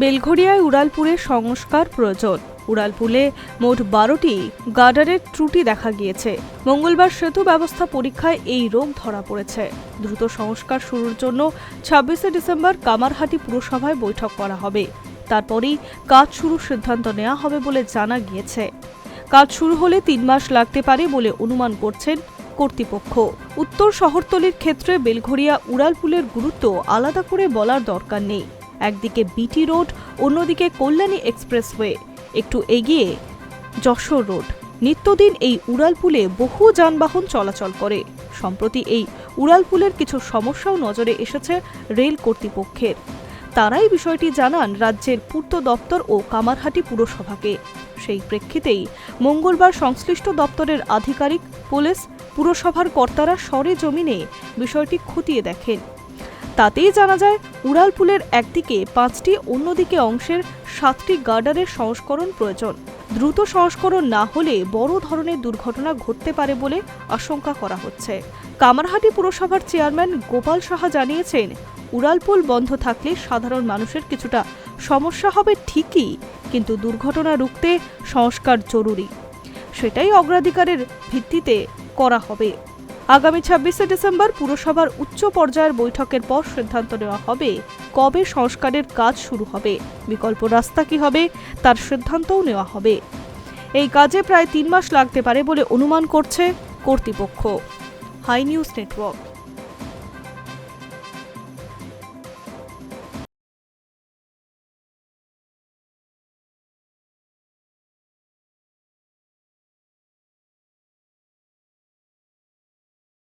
বেলঘরিয়ায় উড়ালপুরে সংস্কার প্রয়োজন। উড়ালপুলে মোট বারোটি গার্ডারের ত্রুটি দেখা গিয়েছে। মঙ্গলবার সেতু ব্যবস্থা পরীক্ষায় এই রোগ ধরা পড়েছে। দ্রুত সংস্কার শুরুর জন্য ছাব্বিশে ডিসেম্বর কামারহাটি পুরসভায় বৈঠক করা হবে। তারপরেই কাজ শুরুর সিদ্ধান্ত নেওয়া হবে বলে জানা গিয়েছে। কাজ শুরু হলে তিন মাস লাগতে পারে বলে অনুমান করছেন কর্তৃপক্ষ। উত্তর শহরতলির ক্ষেত্রে বেলঘরিয়া উড়ালপুলের গুরুত্ব আলাদা করে বলার দরকার নেই। একদিকে বিটি রোড, অন্যদিকে কল্যাণী এক্সপ্রেসওয়ে। একটু এগিয়ে যশোর রোড। নিত্যদিন এই উড়ালপুলে বহু যানবাহন চলাচল করে। সম্প্রতি এই উড়ালপুলের কিছু সমস্যাও নজরে এসেছে রেল কর্তৃপক্ষের। তারাই বিষয়টি জানান রাজ্যের পূর্ত দপ্তর ও কামারহাটি পুরসভাকে। সেই প্রেক্ষিতেই মঙ্গলবার সংশ্লিষ্ট দপ্তরের আধিকারিক, পুলিশ, পুরসভার কর্তারা সরে জমিনে বিষয়টি খতিয়ে দেখেন। তাতেই জানা যায় উড়ালপুলের একদিকে পাঁচটি, অন্যদিকে অংশের সাতটি গার্ডারের সংস্করণ প্রয়োজন। দ্রুত সংস্করণ না হলে বড় ধরনের দুর্ঘটনা ঘটতে পারে বলে আশঙ্কা করা হচ্ছে। কামারহাটি পুরসভার চেয়ারম্যান গোপাল সাহা জানিয়েছেন উড়ালপুল বন্ধ থাকলে সাধারণ মানুষের কিছুটা সমস্যা হবে ঠিকই, কিন্তু দুর্ঘটনা রুখতে সংস্কার জরুরি। সেটাই অগ্রাধিকারের ভিত্তিতে করা হবে। আগামী ছাব্বিশে ডিসেম্বর পুরসভার উচ্চ পর্যায়ের বৈঠকের পর সিদ্ধান্ত নেওয়া হবে কবে সংস্কারের কাজ শুরু হবে, বিকল্প রাস্তা কি হবে, তার সিদ্ধান্তও নেওয়া হবে। এই কাজে প্রায় তিন মাস লাগতে পারে বলে অনুমান করছে কর্তৃপক্ষ। Hi news network.